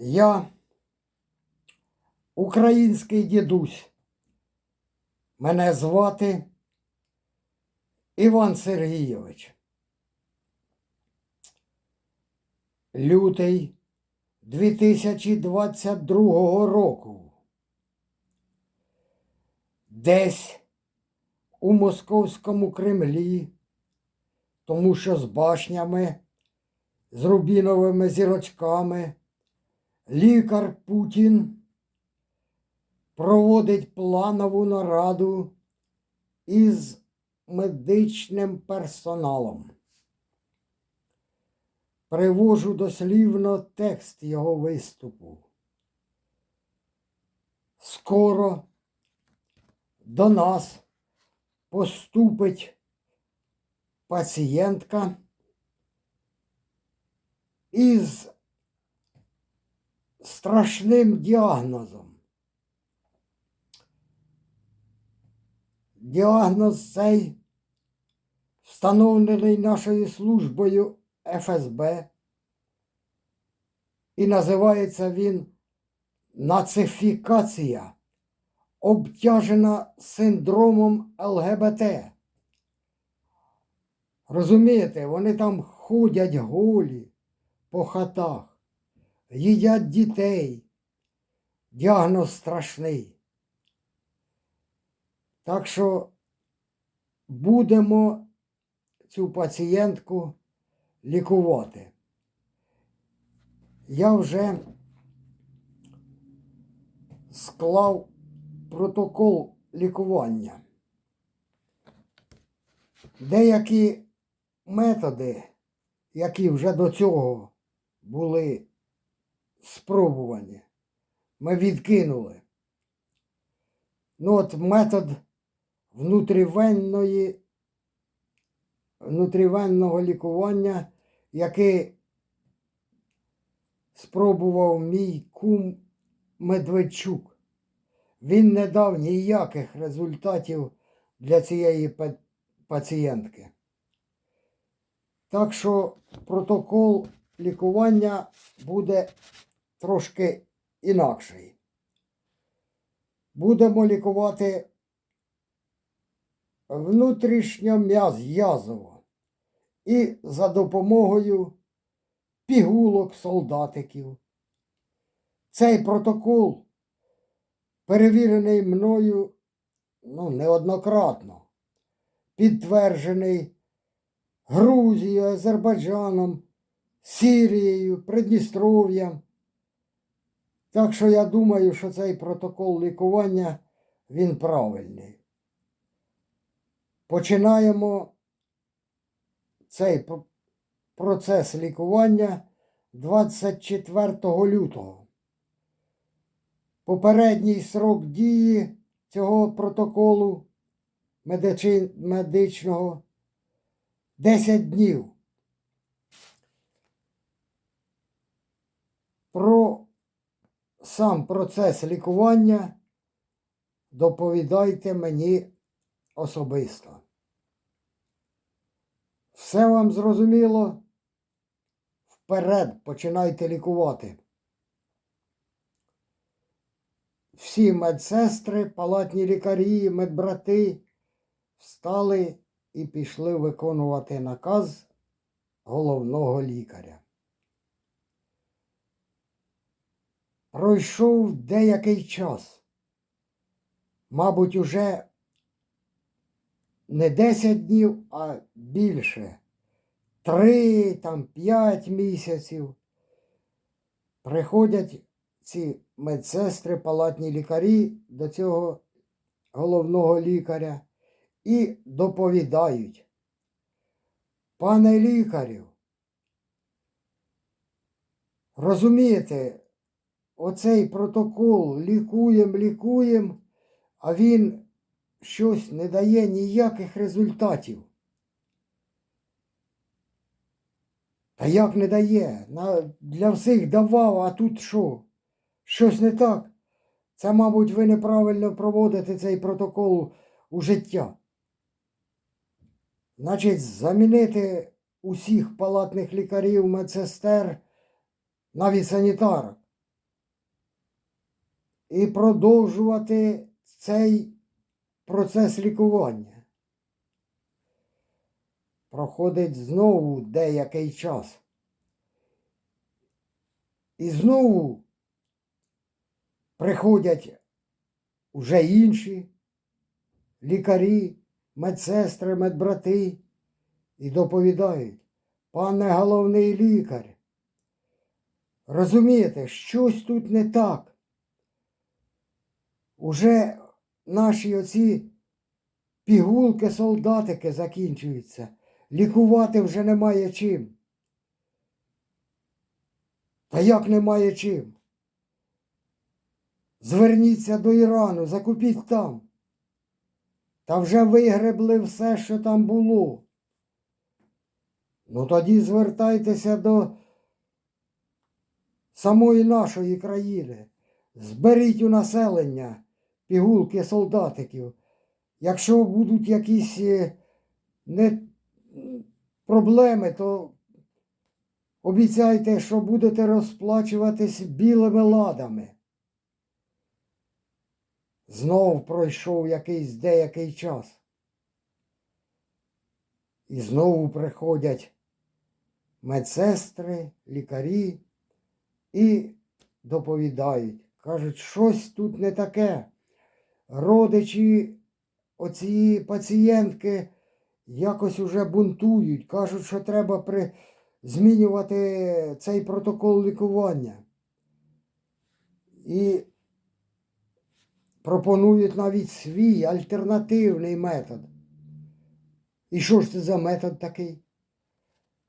Я український дідусь. Мене звати Іван Сергійович. Лютий 2022 року. Десь у московському Кремлі, тому що з башнями, з рубіновими зірочками, лікар Путін проводить планову нараду із медичним персоналом. Привожу дослівно текст його виступу. Скоро до нас поступить пацієнтка із страшним діагнозом. Діагноз цей встановлений нашою службою ФСБ і називається він нацифікація, обтяжена синдромом ЛГБТ. Розумієте, вони там ходять голі по хатах, їдять дітей. Діагноз страшний. Так що будемо цю пацієнтку лікувати. Я вже склав протокол лікування. Деякі методи, які вже до цього були спробувані, ми відкинули. Ну от метод внутрівенної, внутрівенного лікування, який спробував мій кум Медведчук. Він не дав ніяких результатів для цієї пацієнтки. Так що протокол лікування буде трошки інакший. Будемо лікувати внутрішньом'язово і за допомогою пігулок солдатиків. Цей протокол перевірений мною ну, неоднократно, підтверджений Грузією, Азербайджаном, Сірією, Придністров'ям. Так що я думаю, що цей протокол лікування він правильний. Починаємо цей процес лікування 24 лютого. Попередній срок дії цього протоколу медичного 10 днів. Сам процес лікування доповідайте мені особисто. Все вам зрозуміло? Вперед починайте лікувати. Всі медсестри, палатні лікарі, медбрати встали і пішли виконувати наказ головного лікаря. Пройшов деякий час. Мабуть, уже не 10 днів, а більше. Три, там, п'ять місяців. Приходять ці медсестри, палатні лікарі до цього головного лікаря і доповідають. Пане лікарю, розумієте, оцей протокол лікуємо, лікуємо, а він щось не дає ніяких результатів. Та як не дає? Для всіх давав, а тут що? Щось не так. Це, мабуть, ви неправильно проводите цей протокол у життя. Значить, замінити усіх палатних лікарів, медсестер, навіть санітарок і продовжувати цей процес лікування. Проходить знову деякий час. І знову приходять уже інші лікарі, медсестри, медбрати і доповідають, пане головний лікар, розумієте, щось тут не так. Уже наші оці пігулки, солдатики закінчуються. Лікувати вже немає чим. Та як немає чим? Зверніться до Ірану, закупіть там. Та вже вигребли все, що там було. Ну тоді звертайтеся до самої нашої країни. Зберіть у населення пігулки солдатиків. Якщо будуть якісь е, не проблеми, то обіцяйте, що будете розплачуватись білими ладами. Знов пройшов якийсь деякий час. І знову приходять медсестри, лікарі і доповідають. Кажуть, щось тут не таке. Родичі оцієї пацієнтки якось уже бунтують. Кажуть, що треба при... змінювати цей протокол лікування. І пропонують навіть свій альтернативний метод. І що ж це за метод такий?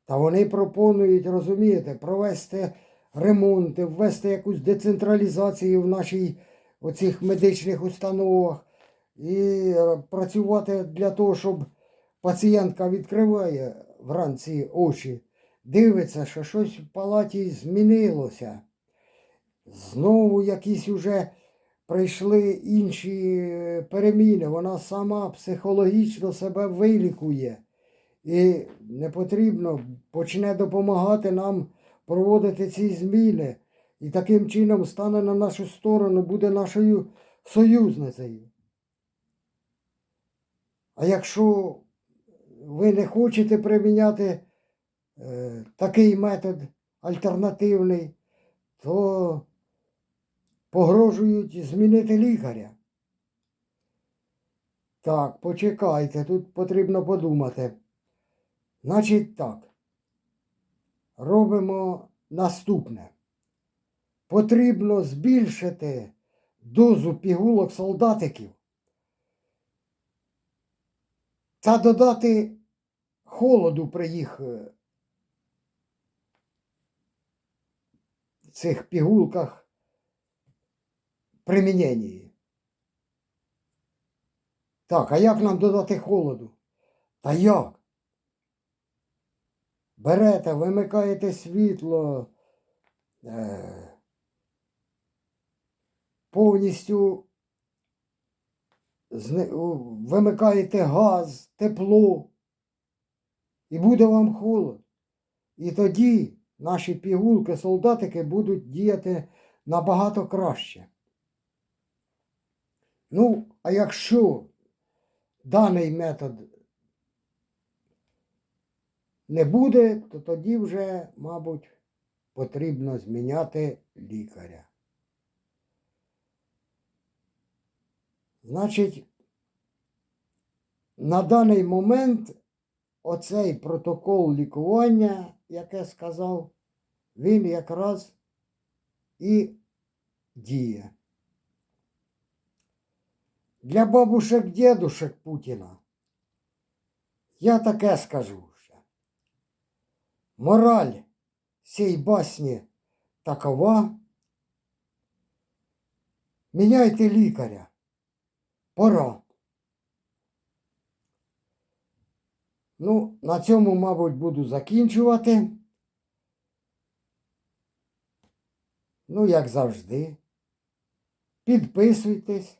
Та вони пропонують, розумієте, провести ремонти, ввести якусь децентралізацію в нашій оцих медичних установах і е, працювати для того, щоб пацієнтка відкриває вранці очі, дивиться, що щось в палаті змінилося. Знову якісь уже прийшли інші е, переміни. Вона сама психологічно себе вилікує. І не потрібно почне допомагати нам проводити ці зміни. І таким чином стане на нашу сторону, буде нашою союзницею. А якщо ви не хочете приміняти е, такий метод альтернативний, то погрожують змінити лікаря. Так, почекайте, тут потрібно подумати. Значить так, робимо наступне. Потрібно збільшити дозу пігулок солдатиків та додати холоду при їх е, цих пігулках приміненні. Так, а як нам додати холоду? Та як? Берете, вимикаєте світло, е, повністю вимикаєте газ, тепло, і буде вам холод. І тоді наші пігулки, солдатики будуть діяти набагато краще. Ну, а якщо даний метод не буде, то тоді вже, мабуть, потрібно зміняти лікаря. Значить, на даний момент оцей протокол лікування, як я сказав, він якраз і діє. Для бабушек дедушек Путіна я таке скажу ще. Мораль сей басні такова. Міняйте лікаря. Пора. Ну, на цьому, мабуть, буду закінчувати. Ну, як завжди. Підписуйтесь,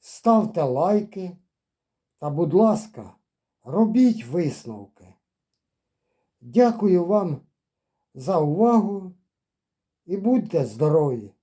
ставте лайки та, будь ласка, робіть висновки. Дякую вам за увагу і будьте здорові!